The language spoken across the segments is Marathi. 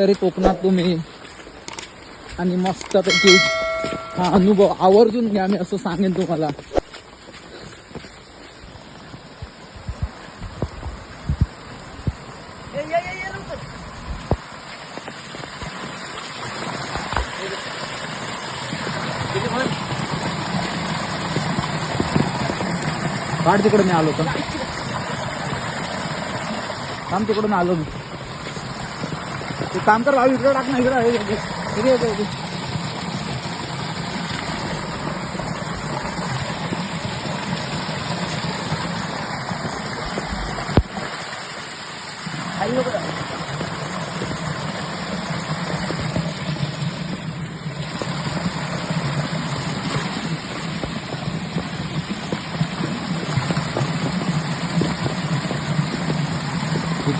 कधीतरी कोकणात तुम्ही. आणि मस्तपैकी हा अनुभव आवर्जून घ्या मी असं सांगेन तुम्हाला. काढ तिकडे मी आलो तर थांब तिकडून आलो मी. काम कर भाऊ इकडे टाक ना इकडे इकडे, इकडे, इकडे, इकडे.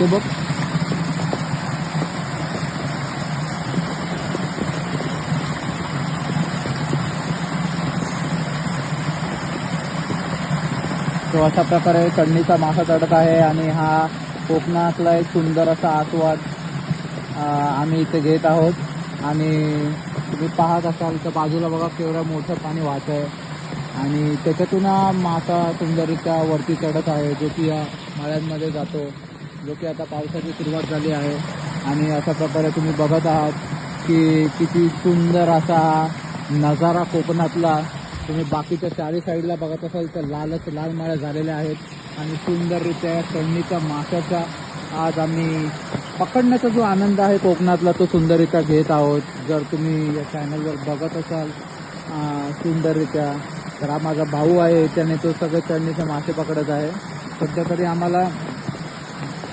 बघ. तो अशा प्रकारे चढणीचा मासा चढत आहे आणि हा कोकणातला एक सुंदर असा आस्वाद आम्ही इथे घेत आहोत. आणि तुम्ही पाहत असाल तर बाजूला बघा केवढं मोठं पाणी वाहत आहे. आणि त्याच्यातून हा मासा सुंदरीच्या वरती चढत आहे जो की या माळ्यांमध्ये जातो जो की आता पावसाची सुरुवात झाली आहे. आणि अशा प्रकारे तुम्ही बघत आहात की किती सुंदर असा नजारा कोकणातला तुम्ही बाकीच्या चारी साईडला बघत असाल तर लालच लाल माळ्या झालेल्या आहेत आणि सुंदररित्या या चढणीच्या माशाचा आज आम्ही पकडण्याचा जो आनंद आहे कोकणातला तो सुंदररित्या घेत आहोत. जर तुम्ही या चॅनलवर बघत असाल सुंदररित्या तर हा माझा भाऊ आहे त्याने तो सगळे चढणीचे मासे पकडत आहे. सध्या तरी आम्हाला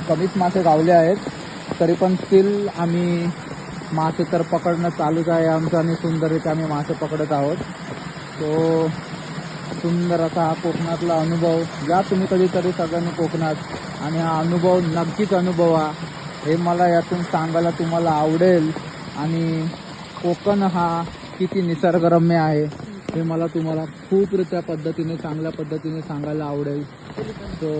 कमीच मासे गावले आहेत तरी पण स्टील आम्ही मासे तर पकडणं चालूच आहे आमचं आणि सुंदररित्या आम्ही मासे पकडत आहोत. तो सुंदर असा हा कोकणातला अनुभव या तुम्ही कधीतरी सगळ्यांनी कोकणात आणि हा अनुभव नक्कीच अनुभवा. हे मला यातून सांगायला तुम्हाला आवडेल. आणि कोकण हा किती निसर्गरम्य आहे हे मला तुम्हाला खूप त्या पद्धतीने चांगल्या पद्धतीने सांगायला आवडेल. सो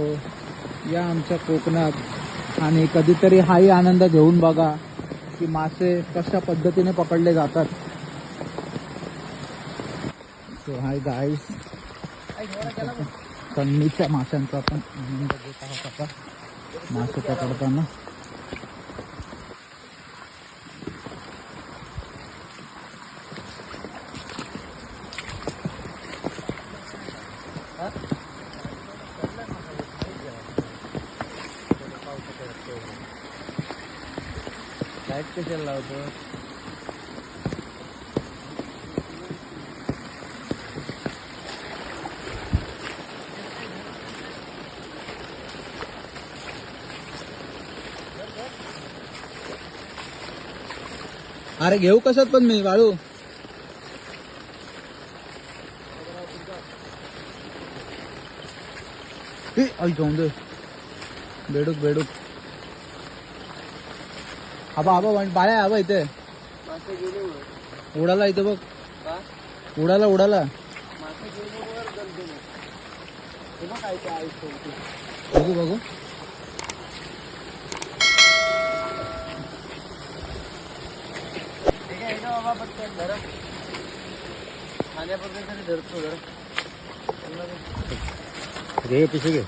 या आमच्या कोकणात आणि कधीतरी हाही आनंद घेऊन बघा की मासे कशा पद्धतीने पकडले जातात. सो हाय गाईस कन्नीच्या माशांचा आपण आनंद घेत आहोत आता मासे पकडताना लाइट अरे घेऊ कशात पण मी वाळू आई जाऊन दे. बेडूक बेडूक. आबा आबा वाण- बाळ्या आबा इथे. उडाला इथे बघ. उडाला उडाला. बघू बघू. घे पिशे घे.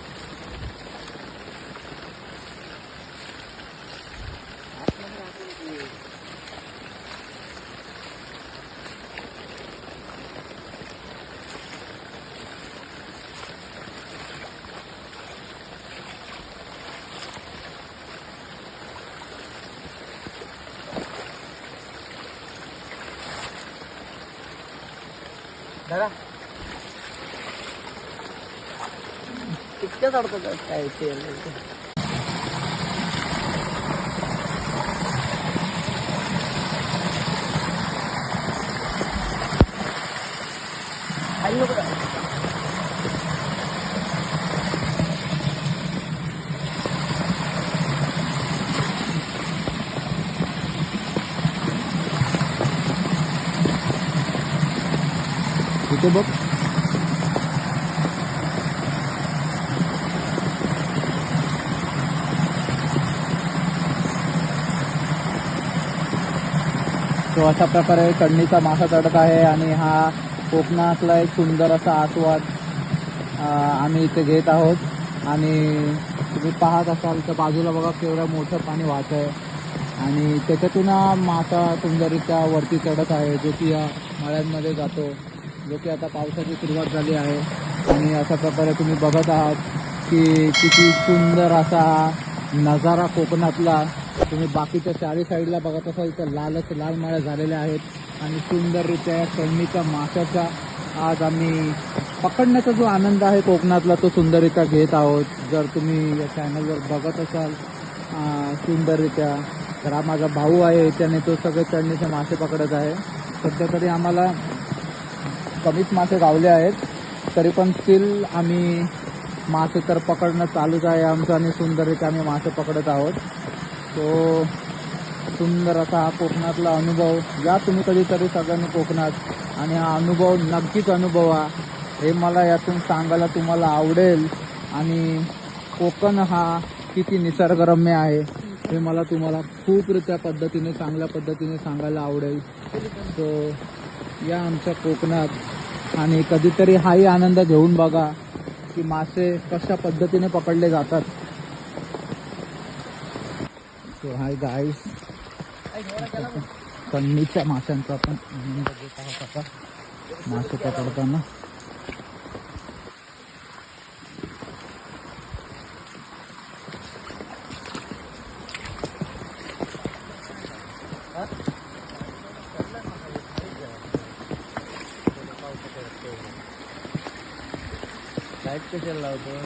दादा इतक्याच अडकत काय ते इथे बघ तो अशा प्रकारे कडणीचा मासा चढत आहे आणि हा कोकणातला एक सुंदर असा आस्वाद आम्ही इथे घेत आहोत. आणि तुम्ही पाहत असाल तर बाजूला बघा केवढं मोठं पाणी वाहत आहे. आणि त्याच्यातून मासा सुंदरीच्या वरती चढत आहे जो की या मळ्यांमध्ये जातो. जो की आता पावसाची सुरुवात झाली आहे. आणि अशा प्रकारे तुम्ही बघत आहात की किती सुंदर असा नजारा कोकणातला. तुम्ही बाकीच्या चारी साईडला बघत असाल तर लालच लाल माळ्या झालेल्या आहेत. आणि सुंदररित्या या कळणीच्या माशाचा आज आम्ही पकडण्याचा जो आनंद आहे कोकणातला तो सुंदररित्या घेत आहोत. जर तुम्ही या चॅनलवर बघत असाल सुंदररित्या तर हा माझा भाऊ आहे त्याने तो सगळे चढणीचे मासे पकडत आहे. सध्या तरी आम्हाला कमीच मासे गावले आहेत तरी पण स्टील आम्ही मासे तर पकडणं चालूच आहे आमचं आणि सुंदररित्या आम्ही मासे पकडत आहोत. तो सुंदर असा हा कोकणातला अनुभव या तुम्ही कधीतरी सगळ्यांनी कोकणात आणि हा अनुभव नक्कीच अनुभवा. हे मला यातून सांगायला तुम्हाला आवडेल आणि कोकण हा किती निसर्गरम्य आहे हे मला तुम्हाला खूप रित्या पद्धतीने चांगल्या पद्धतीने सांगायला आवडेल. सो या आमच्या कोकणात. आणि कधीतरी हाही आनंद घेऊन बघा की मासे कशा पद्धतीने पकडले जातात. सो हाय गाईस कन्नीच्या माशांचा आपण आनंद घेत आहोत आता. मासे पकडताना. लाइट कशाला लावतो?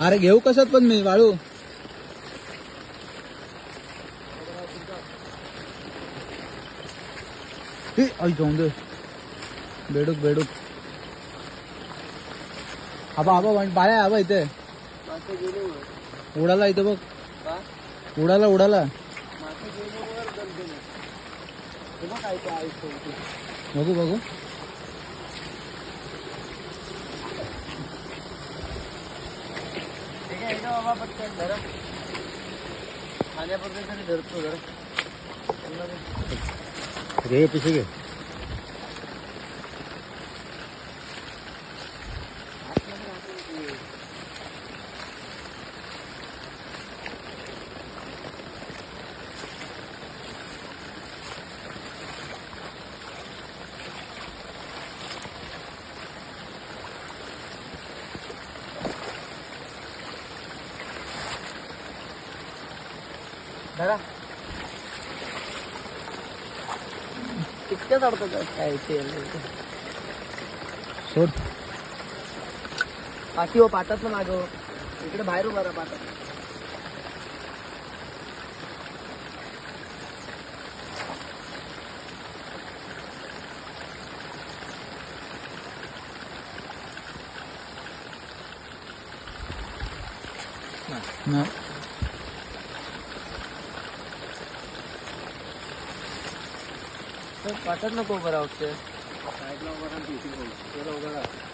अरे घेऊ कशात पण मी वाळू आई जाऊन दे. बेडूक बेडूक. आबा आबा बाया आबा इथे. उडाला इथे बघ. उडाला उडाला. बघू बघू. खाण्यापर्यंत धरतो जरा. घे पिशवी घे. धरा. इतक्याच अडकत काय ते सोड. पाठी हो पाटात ना मागं. इकडे बाहेर उभा राहा पाटात ना. पाटात नको उभं राहू साईडला उभा राहा उभा राहा